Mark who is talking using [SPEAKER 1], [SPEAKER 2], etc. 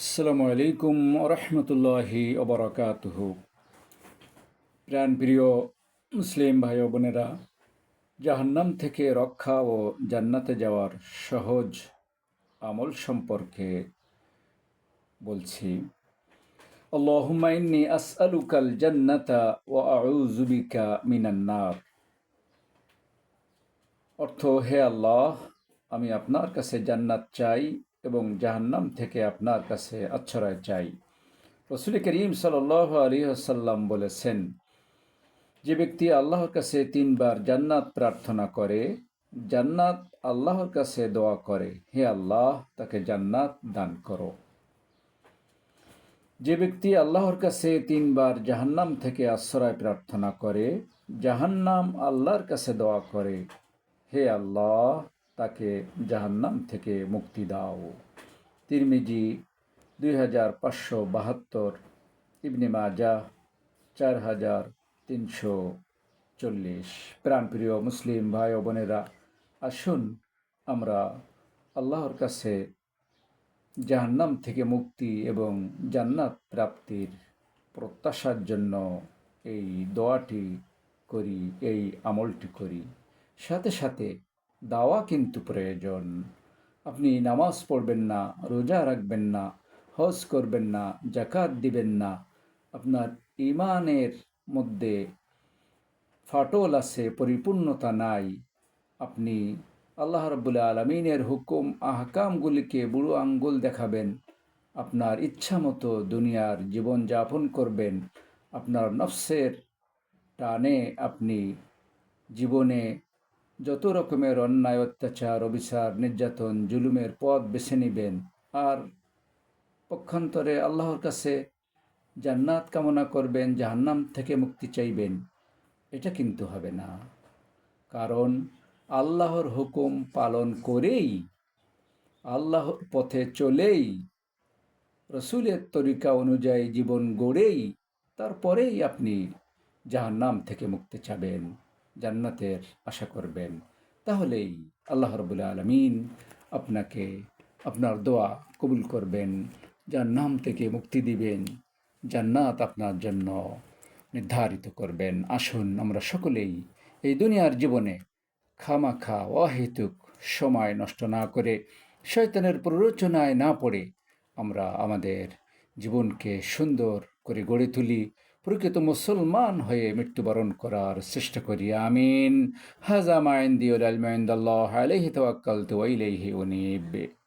[SPEAKER 1] আসসালামু আলাইকুম রহমতুল্লাহি অবরাকাতুহ প্রাণ প্রিয় মুসলিম ভাই বোনেরা, জাহান্নাম থেকে রক্ষা ও জান্নাতে যাওয়ার সহজ আমল সম্পর্কে বলছি, আল্লাহুম্মা ইন্নি আসআলুকাল জান্নাতা ও আউযু বিকা মিনান অর্থ, হে আল্লাহ, আমি আপনার কাছে জান্নাত চাই এবং জাহান্নাম থেকে আপনার কাছে আশ্রয় চাই। রসুল করিম সাল আলী আসাল্লাম বলেছেন, যে ব্যক্তি আল্লাহর কাছে তিনবার জান্নাত প্রার্থনা করে, জান্নাত আল্লাহর কাছে দোয়া করে, হে আল্লাহ, তাকে জান্নাত দান করো। যে ব্যক্তি আল্লাহর কাছে তিনবার জাহান্নাম থেকে আশ্রয় প্রার্থনা করে, জাহান্নাম আল্লাহর কাছে দোয়া করে, হে আল্লাহ তাকে জাহান্নাম থেকে মুক্তি দাও। তিরমিজি দুই হাজার পাঁচশো বাহাত্তর, ইবনে মাজা চার হাজার তিনশো চল্লিশ। প্রাণপ্রিয় মুসলিম ভাই ও বোনেরা, আসুন আমরা আল্লাহর কাছে জাহান্নাম থেকে মুক্তি এবং জান্নাত প্রাপ্তির প্রত্যাশার জন্য এই দোয়াটি করি, এই আমলটি করি। সাথে সাথে দাওয়া কিন্তু প্রয়োজন। আপনি নামাজ পড়বেন না, রোজা রাখবেন না, হজ করবেন না জাকাত দিবেন না। আপনার ইমানের মধ্যে ফাটল আছে, পরিপূর্ণতা নাই। আপনি আল্লাহ রবুল্লা আলমিনের হুকুম, আহকামগুলিকে বুড়ো আঙ্গুল দেখাবেন। আপনার ইচ্ছা মতো দুনিয়ার জীবন যাপন করবেন। আপনার নফসের টানে আপনি জীবনে যত রকমের অন্যায় অত্যাচার, অবিচার, নির্যাতন, জুলুমের পথ বেছে নেবেন আর পক্ষান্তরে আল্লাহর কাছে জান্নাত কামনা করবেন, জাহান্নাম থেকে মুক্তি চাইবেন, এটা কিন্তু হবে না। কারণ আল্লাহর হুকুম পালন করেই আল্লাহর পথে চলেই, রসুলের তরিকা অনুযায়ী জীবন গড়েই, তারপরেই আপনি জাহান্নাম থেকে মুক্তি চাবেন। জান্নাতের আশা করবেন। তাহলেই আল্লাহ রবুল্লা আলমিন আপনাকে, আপনার দোয়া কবুল করবেন জান্নাম থেকে মুক্তি দিবেন, জান্নাত আপনার জন্য নির্ধারিত করবেন। আসুন, আমরা সকলেই এই দুনিয়ার জীবনে খামাখা, অহেতুক সময় নষ্ট না করে শয়তানের প্ররোচনায় না পড়ে আমরা আমাদের জীবনকে সুন্দর করে গড়ে তুলি। প্রকৃত মুসলমান হয়ে মৃত্যুবরণ করার চেষ্টা করি, আমিন। হাজা মাইন্দি আলমাইন্দাল্লাহ আলহি তোয়াক্কাল তো ইলাইহি উনিব।